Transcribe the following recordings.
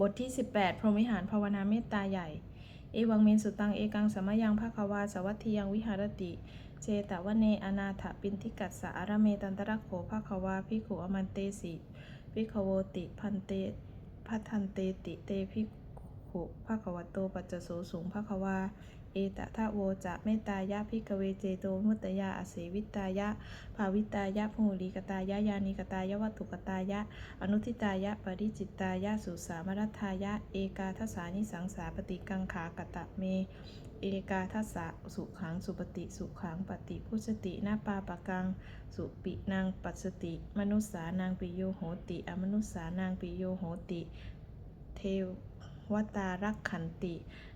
บทที่ 18 พรหมวิหารภาวนาเมตตาใหญ่ เอวังเมนสุตัง เอกังสมยังภควาสวัตถิยังวิหารติ เจตวเนอนาถปินทิกัสสะอารเมตันตระโขภควาพิขุอมันเตสิพิขโวติพันเตพัทันเตติเตพิขุภควโตปัจจโสสูงภควา เอตทะโวจะเมตตายะพิกเวเจโตมุตตยาอเสวิตายะภาวิตายะภูริกตายะยานิกตายะวัตถุกตายะ อนุทิตายะปริจิตายะสุสามรัทายะ เอกาทัสานิสังสาปฏิกังขากตะเม เอกาทัสสะสุขังสุปฏิสุขังปฏิพุชตินาปาปะกัง สุปินางปัสสติ มนุสสานางปิโยโหติ อมนุสสานางปิโยโหติ เทว วตารักขันติ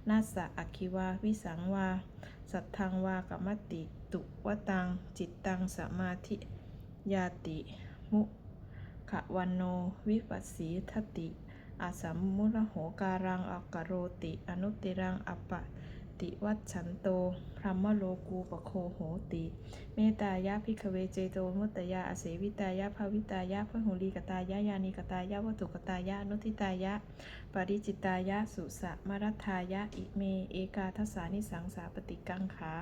นาสะอคิวา วิสังวา สัทธังวากมติ ตุวตัง จิตตังสมาธิยาติ มุขวันโน วิปัสสีทติอาสัมมุระโหการังอักโรติ อนุติรังอปปะ ติวัชฉันโต พรหมโลกูปโคโหติ เมตายะพิกเวเจโตมุตตยาอเสวิตายะภาวิตายะพหุลีกตายะยานิกตายะวัตุกตายะนุทิตายะ ปริจิตายะสุสะมรัทายะอิเม เอกาทัสสานิสังสาปฏิกังขา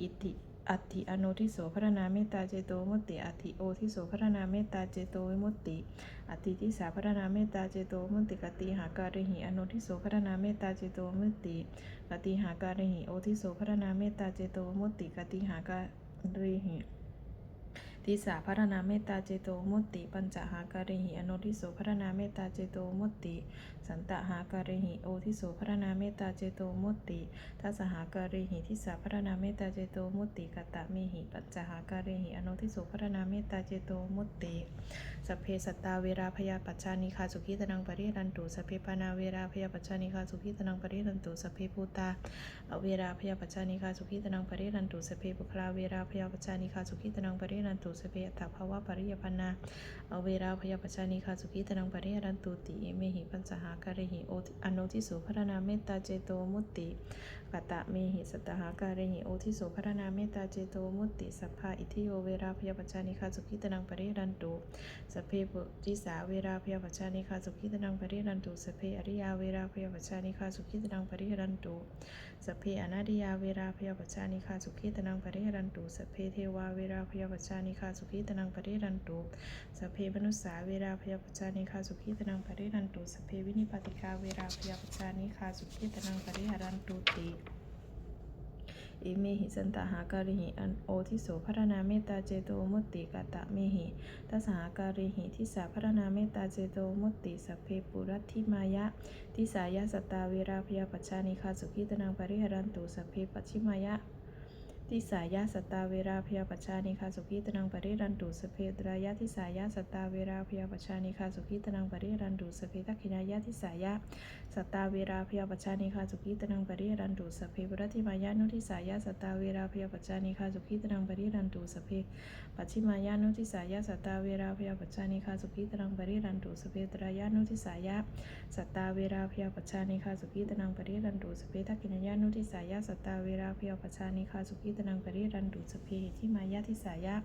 อิติ อัติอโนทิโสพระนาเมตตาเจโตมุตติอัติโอทิโสพระนาเมตตาเจโตวิมุตติอัติทิสาพระนาเมตตาเจโตมุตติกติหาการิหิอโนทิโสพระนาเมตตาเจโตมุตติกติหาการิหิโอทิโสพระนาเมตตาเจโตมุตติกติหาการิหิ ทิสาพัฒนาเมตตาเจโตมุตติ ปัญจหาการิหิอนุทิโสพัฒนาเมตตาเจโตมุตติ สันตหาการิหิโอทิโสพัฒนาเมตตาเจโตมุตติทัสหาการิหิทิสาพัฒนาเมตตาเจโตมุตติกตะเมหิปัญจหาการิหิอนุทิโสพัฒนาเมตตาเจโตมุตติ สพเพสัตตาเวราพยาปัจจานิคาสุขิตนังปริรันตุสพเพปานาเวราพยาปัจจานิคาสุขิตนังปริรันตุสพเพภูตาอเวราพยาปัจจานิคาสุขิตนังปริรันตุสพเพปุคลาเวราพยาปัจจานิคาสุขิตนังปริรันตุสพเพอัตถภาวะปริยปันนาอเวราพยาปัจจานิคาสุขิตนังปริรันตุติเอเมหิปัญจหาการิหิโออโนทิสุพระนาเมตตาเจโตมุติ ติกตะเมหิสัตตหาการิหิโอทิสุพระนาเมตตาเจโตมุตติสัพพะอิทิโยเวราพยาปัจจานิคาสุขิตนังปริรันตุสเพปุริสาเวราพยาปัจจานิคาสุขิตนังปริรันตุสเพอริยาเวราพยาปัจจานิคาสุขิตนังปริรันตุสเพอนาดิยาเวราพยาปัจจานิคาสุขีตนังปริรันตุสเพเทวาเวราพยาปัจจานิคาสุขีตนังปริรันตุสเพมนุสสาเวราพยาปัจจานิคาสุขีตนังปริรันตุสเพวินิปติกาเวราพยาปัจจานิคาสุขีตนังปริหรันตุติ อิเมหิสันตหาการิหิอันโอทิโสพัฒนาเมตตาเจโตมุตติกาตะเมหิทัสหาการิหิทิสาพัฒนาเมตตาเจโตมุตติสพเพปุรัตถิมายะทิสายาสตาเวราพยาปัชานิคาสุขิตนังปริหรันตุสพเพปัชิมายะ ทิสายาสตาเวราพยาปัจจานิคาสุขิตนังปริรันตุสเพตรายะทิสายาสตาเวราพยาปัจจานิคาสุขิตนังปริรันตุสเพทักขินายะทิสายาสตาเวราพยาปัจจานิคาสุขิตนังปริรันตุสเพปุรัติมายะนุทิสายาสตาเวราพยาปัจจานิคาสุขิตนังปริรันตุสเพปัจฉิมายะนุทิสายาสตาเวราพยาปัจจานิคาสุขิตนังปริรันตุสเพตรายะนุทิสายาสัตตาเวราพยาปัจจานิคาสุขีตนังปริรันตุสเพทักขินายานุทิสายาสตาเวราพยาปัจจานิคาสุขีตนังปริรันตุสเพหิทิมายาทิสายา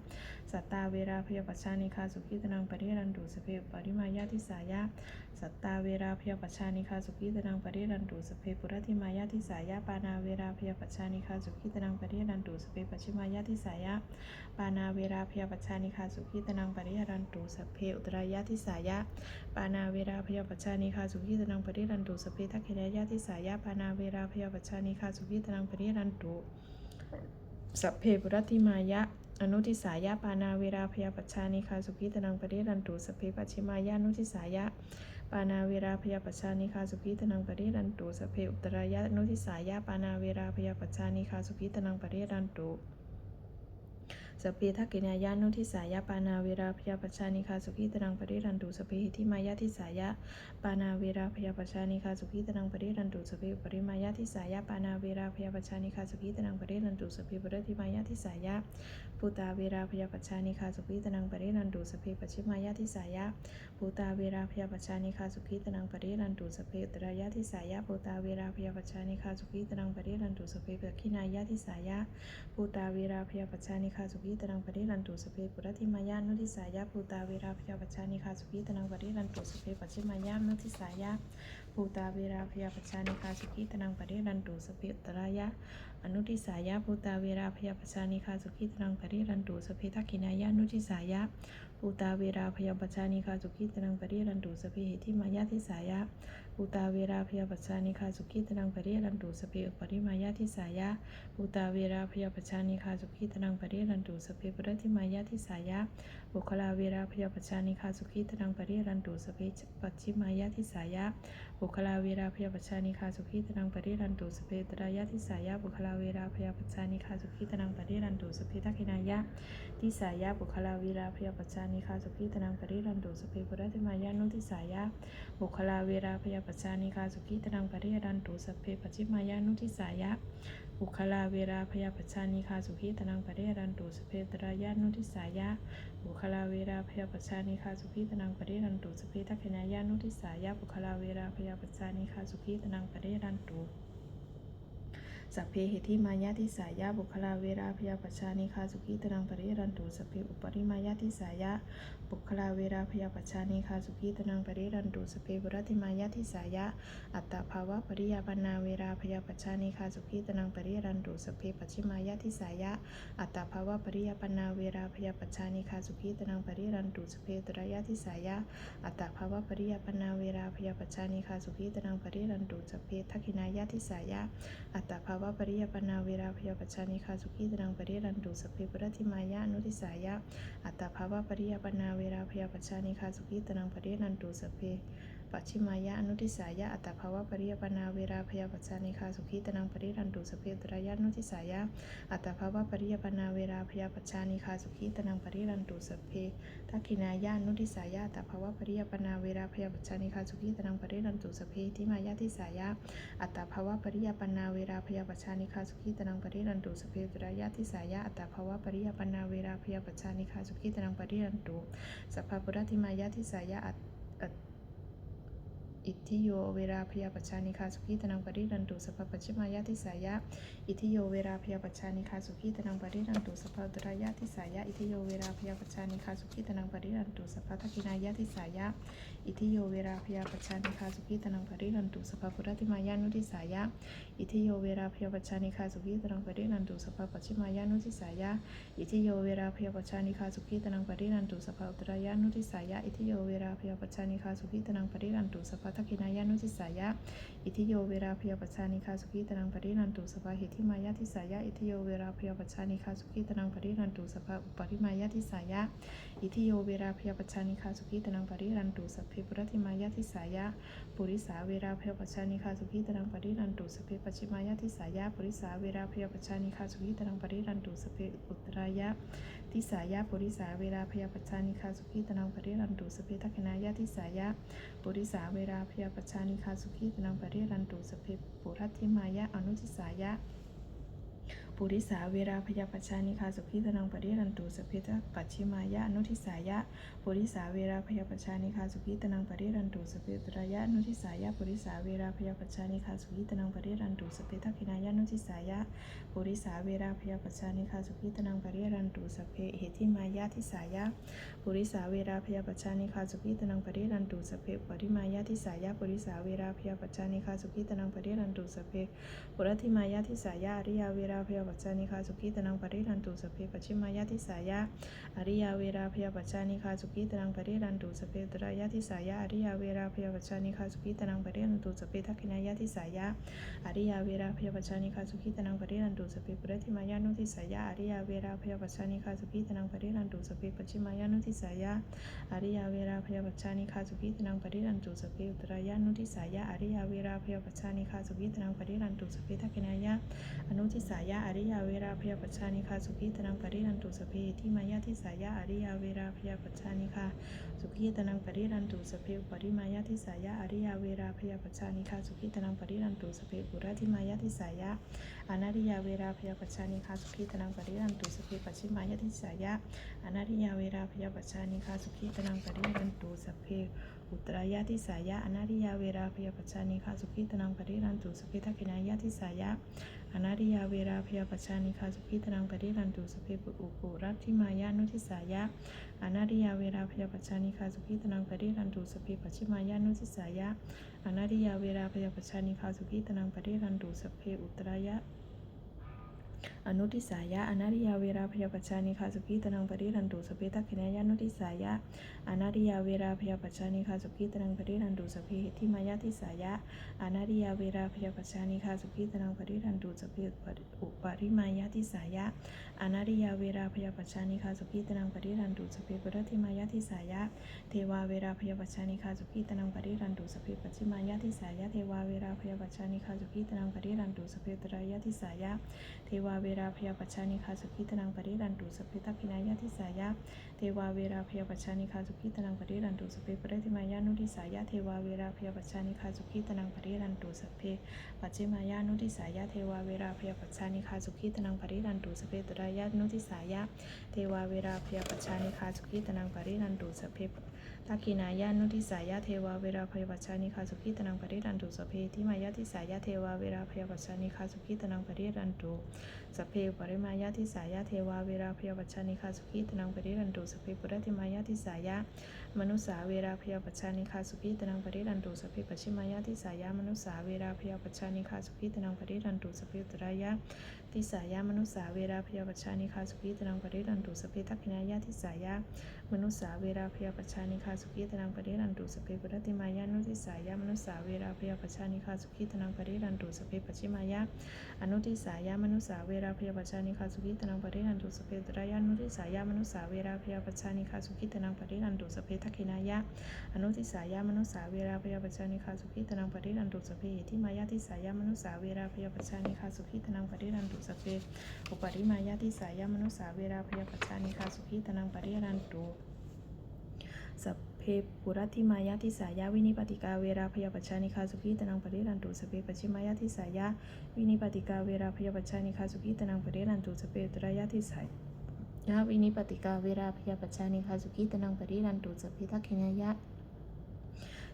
สัตตาเวราพยาปัจจานิคาสุขีตนังปริรันตุสเพปริมายาทิสายาสัตตาเวราพยาปัจจานิคาสุขีตนังปริรันตุสเพปุรติมายาทิสายาปานาเวราพยาปัจจานิคาสุขีตนังปริรันตุสเพปัจฉิมายาทิสายาปานาเวราพยาปัจจานิคาสุขีตนังปริรันตุสเพอุตรายาทิสายาปานาเวราพยาปัจจานิคาสุขีตนังปริรันตุสเพทักขินายาทิสายาปานาเวราพยาปัจจานิคาสุขีตนังปริรันตุ สัพเพปุรติมายะ อนุทิสายะปานาเวราพยาปัชชานิคาสุขีตนังปริรันตุสัพเพปัชิมายะอนุทิสายะปานาเวราพยาปัชชานิคาสุขีตนังปริรันตุสัพเพอุตรายะนุทิสายาปานาเวราพยาปัชชานิคาสุขีตนังปริรันตุ สเพทักกินายานุทิสายาปานาเวราพยาปัจจานิคาสุขีตนังปริรันตุสเพหิทิมายาทิสายาปานาเวราพยาปัจจานิคาสุขีตนังปริรันตุสเพปริมายาทิสายาปานาเวราพยาปัจจานิคาสุขีตนังปริรันตุสเพปรติมายาทิสายาภูตาเวราพยาปัจจานิคาสุขีตนังปริรันตุสเพปัจฉิมายาทิสายาภูตาเวราพยาปัจจานิคาสุขีตนังปริรันตุสเพตรายาทิสายาภูตาเวราพยาปัจจานิคาสุขีตนังปริรันตุสเพปขินายาทิสายาภูตาเวราพยาปัจจานิคาสุขีีตนังปริรันตุสเพปุระธิมายานุทิสายาภูตาเวราพยาปชานิคาสุขีตนังปริรันตุสเพปัจฉิมายานุทิสายาภูตาเวราพยาปชานิคาสุขีตนังปริรันตุสเพอุตรายะอนุทิสายาภูตาเวราพยาปชานิคาสุขีตนังปริรันตุสเพทักขินายานุทิสายาภูตาเวราพยาปชานิคาสุขีตนังปริรันตุสเพเหติมายาทิสายา ภูตาเวราพยาปัจจานิคาสุขีตนังปริรันตุสเปอุปริมายาทิสายะภูตาเวราพยาปัจจานิคาสุขีตนังปริรันตุสเปปุรติมายาทิสายะบุคลาเวราพยาปัจจานิคาสุขีตนังปริรันตุสเปปัจฉิมายาทิสายะบุคลาเวราพยาปัจจานิคาสุขีตนังปริรันตุสเปตรายาทิสายะบุคลาเวราพยาปัจจานิคาสุขีตนังปริรันตุสเปทักขินายะทิสายะบุคลาเวราพยาปชานิคาสุขีตนังปริรันตุสเปปุรติมายานุทิสายะบุคลาเวราพยาปัจจานิคาสุขิตนังปริยดันตุสัพเพปจิมายานุทิสายะอุคลาเวราพยาปัจจานิคาสุขิตนังปริยดันตุสัพเพตรายานุทิสายะอุคลาเวราพยาปัจจานิคาสุขิตนังปริยดันตุสัพเพทักขินายานุทิสายะอุคลาเวราพยาปัจจานิคาสุขิตนังปริยดันตุ สัพเพเหติมายาทิสายะบุคลาเวราพยาปัจจานิคาสุขีตนังปริยันตุสัพเพอุปริมายาทิสายะบุคลาเวราพยาปัจจานิคาสุขีตนังปริรันตุสัพเปบุรติมายาทิสายะอัตตภาวะปริยาปนาเวราพยาปัจจานิคาสุขีตนังปริรันตุสัพเปปัจฉิมายาทิสายะอัตตภาวะปริยาปนาเวราพยาปัจจานิคาสุขีตนังปริรันตุสัพเปตรายาทิสายะอัตตภาวะปริยาปนาเวราพยาปัจจานิคาสุขีตนังปริรันตุสัพเปทักขินายาทิสายะอัตตภาววะปริยปนาเวราพยาปัจจานิคาสุขีตรังปริรันดุสเปบุรติมายะนุติสายะอัตตภาวะปริยปนาเวราพยาปัจจานิคาสุขีตรังปรินันดุสเพ ปัจฉิมายะอนุทิสายะอัตตภาวะปริยปนาเวราพยาปัจจานิคาสุขีตนังปริรันตุสเพตรายะอนุทิสายะอัตตภาวะปริยปนาเวราพยาปัจจานิคาสุขีตนังปริรันตุสเพทักขินายะอนุทิสายะอัตตภาวะปริยปนาเวราพยาปัจจานิคาสุขีตนังปริรันตุสเพทิมายะทิสายะอัตตภาวะปริยปนาเวราพยาปัจจานิคาสุขีตนังปริรันตุสเพตรายะทิสายะอัตตภาวะปริยปนาเวราพยาปัจจานิคาสุขีตนังปริรันตุสัพพะปุรติมายาทิสายะอัต อิทธิโยเวราพยาปัจจานิคาสุขีตนังปริรันตุสัพพปัจฉิมายาทิสายะอิทธิโยเวราพยาปัจจานิคาสุขีตนังปริรันตุสัพพะอุตรายาทิสายะอิทธิโยเวราพยาปัจจานิคาสุขีตนังปริรันตุสัพพทักินายาทิสายะอิทธิโยเวราพยาปัจจานิคาสุขีตนังปริรันตุสัพพพุรติมายานุทิสายะอิทธิโยเวราพยาปัจจานิคาสุขีตนังปริรันตุสัพพปัจฉิมายานุทิสายะอิทธิโยเวราพยาปัจจานิคาสุขีตนังปริรันตุสัพพะอุตรายานุทิสายะอิทธิโยเวราพยาปัจจานิคาสุขีตนังปริรันตุสัพพทักขินายานุทิสายะ อิทิโยเวราพยาปัจจานิคาสุขีตนังปริรันตุสัพพะหิทิมายาทิสายะ อิทิโยเวราพยาปัจจานิคาสุขีตนังปริรันตุสัพพะอุปริมายาทิสายะ อิทิโยเวราพยาปัจจานิคาสุขีตนังปริรันตุสัพเพปุรติมายาทิสายะ ปุริสาเวราพยาปัจจานิคาสุขีตนังปริรันตุสัพเพปัจฉิมายาทิสายะ ปุริสาเวราพยาปัจจานิคาสุขีตนังปริรันตุสัพเพอุตรายะ ทิสายะปุริสาเวลาพยาปัจจานิคาสุขีตนังปริรันตุสัพเพทักนายาทิสายะปุริสาเวลาพยาปัจจานิคาสุขีตนังปริรันตุสัพเพปุรัติมายะอนุทิสายะ ปุริสาเวราพยาปัจจานิคาสุขีตนังปริรันตุสพเพทปัจฉิมายะนุทิสายะปุริสาเวราพยาปัจจานิคาสุขีตนังปริรันตุสเพตรายะนุทิสายะปุริสาเวราพยาปัจจานิคาสุขีตนังปริรันตุสเพทักขินายะนุทิสายะปุริสาเวราพยาปัจจานิคาสุขีตนังปริรันตุสเพเหติมายะทิสายะปุริสาเวราพยาปัจจานิคาสุขีตนังปริรันตุสเพปริมายะทิสายะปุริสาเวราพยาปัจจานิคาสุขีตนังปริรันตุสเพปุรติมายาทิสายะอริยาเวราพยาปัจจานิคาสุขีตนังปริรันตุสพเพปัจฉิมายาทิสายะอริยาเวราพยาปัจจานิคาสุขีตนังปริรันตุสพเพตรายาทิสายะอริยาเวราพยาปัจจานิคาสุขีตนังปริรันตุสพเพทักขินายาทิสายะอริยาเวราพยาปัจจานิคาสุขีตนังปริรันตุสพเพปุรติมายานุทิสายะอริยาเวราพยาปัจจานิคาสุขีตนังปริรันตุสเพปัจฉิมายานุทิสายะอริยาเวราพยาปัจจานิคาสุขีตนังปริรันตุสพเพตรายานุทิสายะอริยาเวราพยาปัจจานิคาสุขีตนังปริรันตุสพเพทักขินายะอนุทิสายะอริริยาเวราพยาปัจจานิคาสุขีตนังปริรันตุสเพที่มายาทิสายะอริยาเวราพยาปัจจานิคาสุขีตนังปริรันตุสเพปริมายาทิสายะอริยาเวราพยาปัจจานิคาสุขีตนังปริรันตุสเพปุระทิมายาทิสายะอนาริยาเวราพยาปัจจานิคาสุขีตนังปริรันตุสเพปชิมายาทิสายะอนาริยาเวราพยาปัจจานิคาสุขีตนังปริรันตุสเพ อุตรายะทิสายะอนาริยาเวราพยาปัจจานิคาสุขิตนังปริรันตุสพเพทักขินายะทิสายะอนาริยาเวราพยาปัจจานิคาสุขิตนังปริรันตุสพเพปุอุปุรัตถิมายานุทิสายะอนาริยาเวราพยาปัจจานิคาสุขิตนังปริรันตุสพเพปัจฉิมายานุทิสายะอนาริยาเวราพยาปัจจานิคาสุขิตนังปริรันตุสพเพอุตรายะอนุทิสายะอนาริยาเวราพยาปัจจานิคาสุขีตนังปริรันตุสพเพทักขินายานุทิสายะอนาริยาเวราพยาปัจจานิคาสุขีตนังปริรันตุสพเพหิทิมายาทิสายะอนาริยาเวราพยาปัจจานิคาสุขีตนังปริรันตุสพเพอุปริมายาทิสายะอนาริยาเวราพยาปัจจานิคาสุขีตนังปริรันตุสพเพปุรติมายาทิสายะเทวาเวราพยาปัจจานิคาสุขีตนังปริรันตุสพเพปัจฉิมายาทิสายะเทวาเวราพยาปัจจานิคาสุขีตนังปริรันตุสพเพตรายาทิสายะเทวาเวราพยาปัชชานิคาสุขิตนังปริรันตุสพเพทักขินายะทิสายะเทวาเวราพยาปัชชานิคาสุขิตนังปริรันตุสพเพปริธิมายานุทิสายะเทวาเวราพยาปัชชานิคาสุขิตนังปริรันตุสเพปัจจิมายานุทิสายะเทวาเวราพยาปัชชานิคาสุขิตนังปริรันตุสเพตรายะนุทิสายะเทวาเวราพยาปัชชานิคาสุขิตนังปริรันตุสพเทักขินายานุทิสายาเทวาเวราพยาปัชชานิคาสุขิตนังปริรันตุสเพทิมายาทิสายาเทวาเวราพยาปัชชานิคาสุขิตนังปริรันตุสเพปริมายาทิสายาเทวาเวราพยาปัชชานิคาสุขีตนังปริรันตุสเพปุรติมายาทิสายามนุสาเวราพยาปัชชานิคาสุขีตนังปริรันตุสพเพปชิมายาทิสายะมนุสาเวราพยาปัชชานิคาสุขีตนังปริรันตุสพเพตรายะทิสายะมนุสาเวราพยาปัชชานิคาสุขีตนังปริรันตุสพเพทักขินายาทิสายะมนุสาเวราพยาปัชชานิคาสุขีตนังปริรันตุสพเพปุรติมายานุทิสายะมนุสาเวราพยาปัชชานิคาสุขีตนังปริรันตุสพเพปชิมายะอนุทิสายามนุสาเวราพยาปัจจานิคาสุขิตนังปริรันตุสพเพตรายานุทิสายามนุสาเวราพยาปัจจานิคาสุขิตนังปริรันตุสพเพทักขินายะ อนุทิสายามนุสาเวราพยาปัจจานิคาสุขิตนังปริรันตุสเพหิทิมายาทิสายามนุสาเวราพยาปัจจานิคาสุขิตนังปริรันตุสเพอุปริมายาทิสายามนุสาเวราพยาปัจจานิคาสุขิตนังปริรันตุสเพปุรัติมายาทิสายาวินิปติกาเวราพยาปัจจานิคาสุขีตนังปริรันตุสเพปชิมายาทิสายาวินิปติกาเวราพยาปัจจานิคาสุขีตนังปริรันตุสเพอุตรายาทิสายาวินิปติกาเวราพยาปัจจานิคาสุขีตนังปริรันตุสพเพทักขินายะ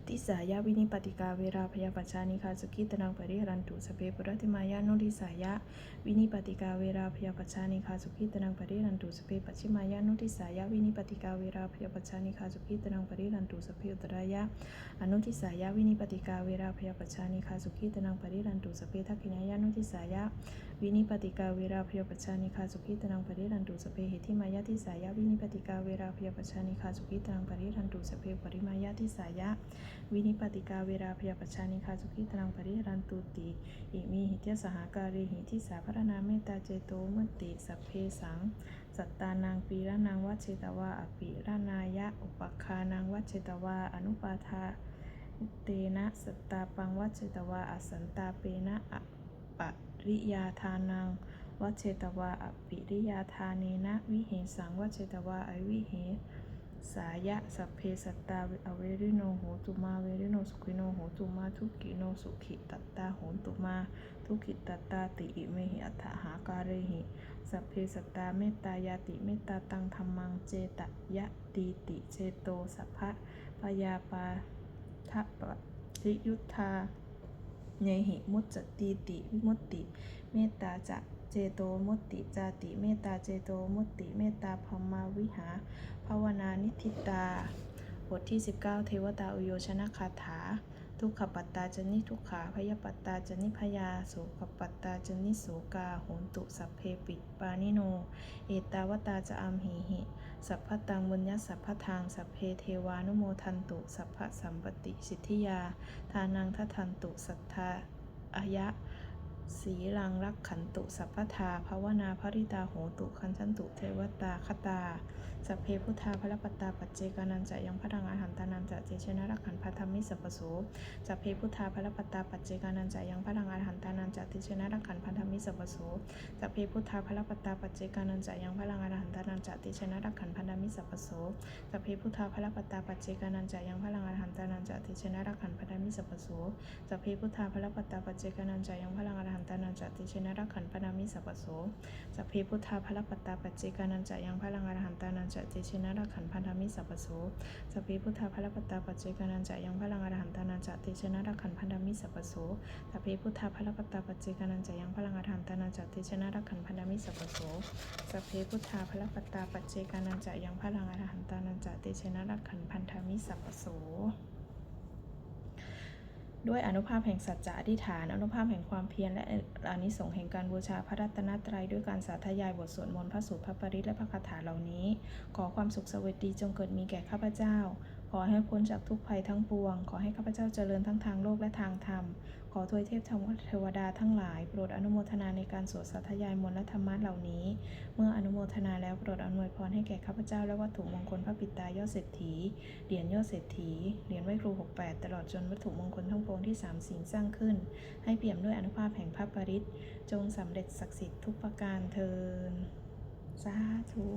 ทิสายาวินิปติกาเวราพยาปัจจานิคาสุขิตนังปริรันตุสเพปุรติมายานุทิสายะวินิปติกาเวราพยาปัจจานิคาสุขิตนังปริรันตุสเพปัจฉิมายานุทิสายะวินิปติกาเวราพยาปัจจานิคาสุขิตนังปริรันตุสเพอุตรายะอนุทิสายะวินิปติกาเวราพยาปัจจานิคาสุขิตนังปริรันตุสเพทักขินายานุทิสายะวินิปติกาเวราพยาปัจจานิคาสุขิตนังปริรันตุสพเพหิทิมายาทิสายะวินิปติกาเวราพยาปัจจานิคาสุขิตนังปริรันตุสเพปริมายาทิสายะวินิปติกาเวราพยาปัจจานิคาสุขิตนังปริรันตุติอิมิหิตยสหการิหิทิสาพรณาเมตตาเจโตมุติสัพเพสังสัตตานังปีระนังวัชเชตวาอปิระนายะอุปคานังวัชเชตวาอนุปาทาเตนะสัตตาปังวัชเชตวาอสันตาเปนะอปะ ริยาทานังวัชเชตวาอปิริยาทาเนนะวิเหสังวัชเชตวาอวิเหสายะสัพเพสัตตาอเวริโนโหตุมาเวริโนสุขิโนโหตุมาทุกขิโนสุขิตัตตาโหตุมาทุกขิตัตตาติอิเมหิอัฏฐหาการิหิสัพเพสัตตาเมตตายาติเมตตาตังธรรมังเจตยะตีติเจโตสัพพะพยาปาทะปริยุทธา เนหิมุจจตีติวิมุตติ เมตตาจะเจโตมุตติจาติ เมตตาเจโตมุตติ เมตตาพมาวิหา ภาวนานิทิตา บทที่ 19 เทวตาอุโยชนะคาถา ทุกขปัตตาจนิทุกขาพยปัตตาจนิพยาโสขปัตตาจนิโสกาโหนตุสัพเพปิปานิโน เอตาวตาจะอัมหิหิ สัพพตังบุญญสัพพทางสัพเพเทวานุโมทันตุสัพพสัมปติสิทธิยา ทานังทัทันตุสัทธาอายะสีลังรักขันตุสัพพทาภาวนาภริตาโหตุคันชันตุเทวตาคตา สัพเพพุทธาพระปัตตาปัจเจกานันจะยังพระรังอาหันตานันจะเจชนะรักขันพัทธมิสัพปโสสัพเพพุทธาพระปัตตาปัจเจกานันจะยังพระรังอาหันตานันจะเจชนะรักขันพัทธมิสัพปโสสัพเพพุทธาพระปัตตาปัจเจกานันจะยังพระรังอาหันตานันจะเจชนะรักขันพัทธมิสัพปโสสัพเพพุทธาพระปัตตาปัจเจกานันจะยังพระรังอาหันตานันจะเจชนะรักขันพัทธมิสัพปโสสัพเพพุทธาพระปัตตาปัจเจกานันจะยังพระรังอาหันตานันจะเจชนะรักขันพัทธมิสัพปโสสัพเพพุทธาพระปัตตาปัจเจกานันจะยังพระรังอาหันตานันจะเจชนะรักขันพันธมิสัพพโสสัพเพพุทธาภรปตาปัจเจกานันจะยังพลังอรหันตานันจะเจชนะรักขันพันธมิสัพพโสสัพเพพุทธาภรปตาปัจเจกานันจะยังพลังอรหันตานันจะเจชนะรักขันพันธมิสัพพโสสัพเพพุทธาภรปตาปัจเจกานันจะยังพลังอรหันตานันจะเจชนะรักขันพันธมิสัพพโส ด้วยอนุภาพแห่งสัจจะอธิษฐาน อนุภาพแห่งความเพียรและอานิสงส์แห่งการบูชาพระรัตนตรัยด้วยการสาธยายบทสวดมนต์พระสูตรพระปริตและพระคาถาเหล่านี้ ขอความสุขสวัสดีจงเกิดมีแก่ข้าพเจ้า อให้พ้นจากทุกภัยทั้งปวง ขอให้ข้าพเจ้าเจริญทั้งทางโลกและทางธรรม ขอทวยเทพเทวดาทั้งหลายโปรดอนุโมทนาในการสวดสาธยายมนต์และธรรมะเหล่านี้ เมื่ออนุโมทนาแล้วโปรดอำนวยพรให้แก่ข้าพเจ้าและวัตถุมงคลพระปิตายอดเศรษฐี เหรียญยอดเศรษฐี เหรียญไหวครู 68 ตลอดจนวัตถุมงคลทั้งปวงที่สามสิ่งสร้างขึ้น ให้เปี่ยมด้วยอนุภาพแห่งพระปริตรจงสำเร็จศักดิ์สิทธิ์ทุกประการเทินสาธุ